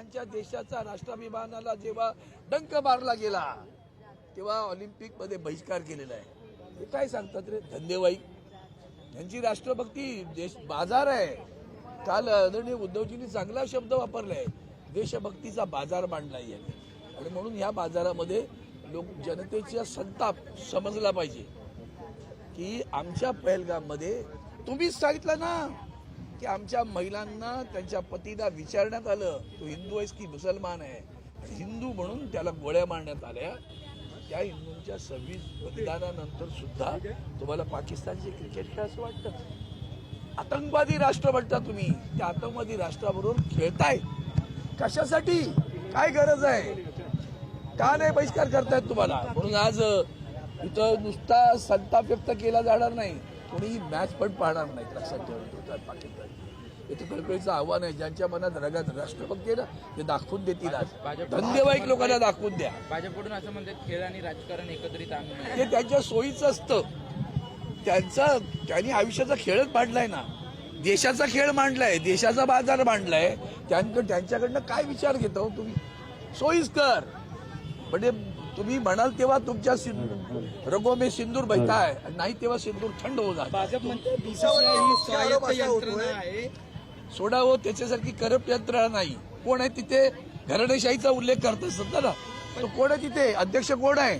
त्यांच्या देशाचा राष्ट्राभिमानाला जेव्हा डंक मारला गेला तेव्हा ऑलिम्पिकमध्ये बहिष्कार केलेला आहे. हे काय सांगतात रे? धंदेवाई यांची राष्ट्रभक्ती देश बाजार आहे. काल आदरणीय उद्धवजींनी चांगला शब्द वापरलाय. देशभक्तीचा बाजार मांडला यांनी. आणि म्हणून ह्या बाजारामध्ये लोक जनतेचा संताप समजला पाहिजे. की आमच्या पहलगाममध्ये तुम्हीच सांगितलं ना की आमच्या महिलांना त्यांच्या पतीला विचारण्यात आलं तो हिंदू आहेस की मुसलमान आहे? हिंदू म्हणून त्याला गोळ्या मारण्यात आल्या. त्या हिंदूंच्या सव्वीस बलिदानानंतर सुद्धा तुम्हाला पाकिस्तानचे क्रिकेट खेळ असं वाटतं? आतंकवादी राष्ट्र म्हणता तुम्ही. त्या आतंकवादी राष्ट्राबरोबर खेळताय. कशासाठी? काय गरज आहे? का नाही बहिष्कार करतायत तुम्हाला? म्हणून आज इथं नुसता संताप व्यक्त केला जाणार नाही. कोणी मॅच पण पाहणार नाही लक्षात ठेवून पाकिस्तान. इथं कळकळीचं आव्हान आहे. ज्यांच्या मनात रगात राष्ट्रभक्ती आहे ना ते दाखवून देतील आज. धंदेवाईक लोकांना दाखवून द्या. भाजपकडून असं म्हणतात खेळ आणि राजकारण एकत्रित आणू नये ते त्यांच्या सोयीचं असतं. त्यांचा त्यांनी आयुष्याचा खेळच मांडलाय ना. देशाचा खेळ मांडलाय देशाचा बाजार मांडलाय. त्यांकडे त्यांच्याकडनं काय विचार घेता हो तुम्ही? सोयीस्कर. म्हणजे तुम्ही म्हणाल तेव्हा तुमच्या सिं- रगोमे सिंदूर बहताय नाही तेव्हा सिंदूर थंड होत जात. ही सोडा हो त्याच्यासारखी करप्ट यंत्रणा नाही. कोण आहे तिथे? घराणेशाहीचा उल्लेख करत असतात ना. तो कोण आहे तिथे? अध्यक्ष कोण आहे?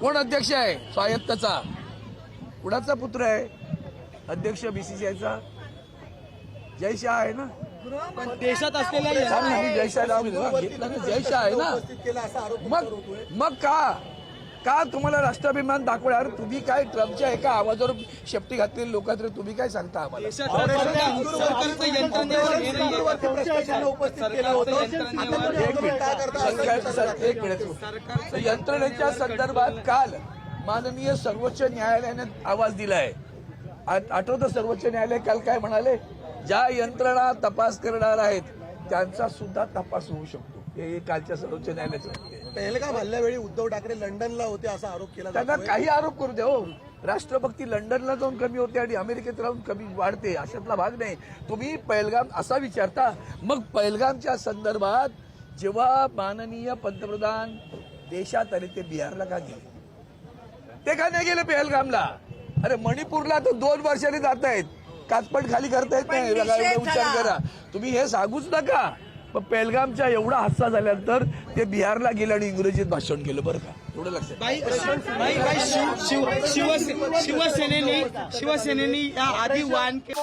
कोण अध्यक्ष आहे? स्वायत्तचा. कुणाचा पुत्र आहे? अध्यक्ष बीसीसीआयचा जय शाह आहे ना? पण देशात असलेल्या आहे ना. मग मग का? का तुम्हाला राष्ट्राभिमान दाखवला अरे तुम्ही काय ट्रम्पच्या एका आवाजावर शेपटी घातलेली लोक आहेत रे? तुम्ही काय सांगता आम्हाला? एक मिनिट. तर यंत्रणेच्या संदर्भात काल माननीय सर्वोच्च न्यायालयाने आवाज दिलाय. आठवतं सर्वोच्च न्यायालय काल काय म्हणाले? ज्या यंत्रणा तपास करणार आहेत त्यांचा सुद्धा तपास होऊ शकतो. हे कालच्या सर्वोच्च न्यायालयाचं. पहलगाम हल्ल्यावेळी उद्धव ठाकरे लंडनला होते असा आरोप केला त्यांना. काही आरोप करू दे हो. राष्ट्रभक्ती लंडनला जाऊन कमी होते आणि अमेरिकेत राहून कमी वाढते अशातला भाग नाही. तुम्ही पैलगाम असा विचारता मग पैलगामच्या संदर्भात जेव्हा माननीय पंतप्रधान देशात आले ते बिहारला का गेले? ते का नाही गेले पेहलगामला? अरे मणिपूरला तर दोन वर्षांनी जात आहेत. काचपट खाली करता येत नाही विचार करा. तुम्ही हे सांगूच नका. पण पेहलगामच्या एवढा हादसा झाल्यानंतर ते बिहारला गेले आणि इंग्रजीत भाषण केलं बरं का? एवढं लक्षात शिवसेनेने शिवसेनेने या आधी वान के-